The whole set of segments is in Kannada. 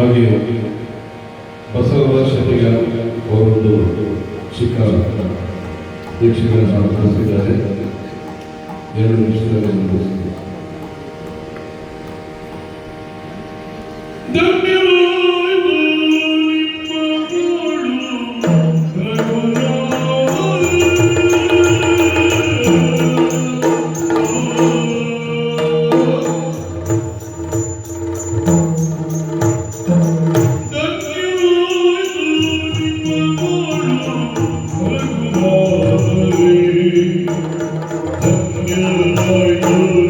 ಹಾಗೆ ಬಸವರಾಜ ಶೆಟ್ಟಿಗ ಅವರೊಂದು ಚಿಕ್ಕ ದೀಕ್ಷೆಗಳನ್ನು ಕಳಿಸಿದ್ದಾರೆ ಎರಡು ನಿಮಿಷದಲ್ಲಿ Lord, you.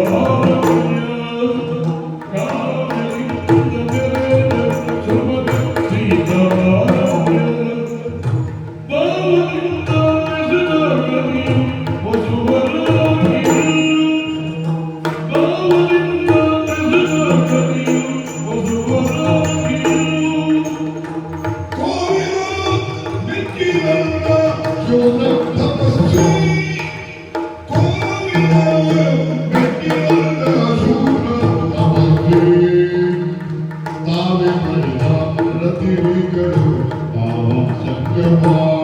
परिणाम रति विकरो भावं शक्यवा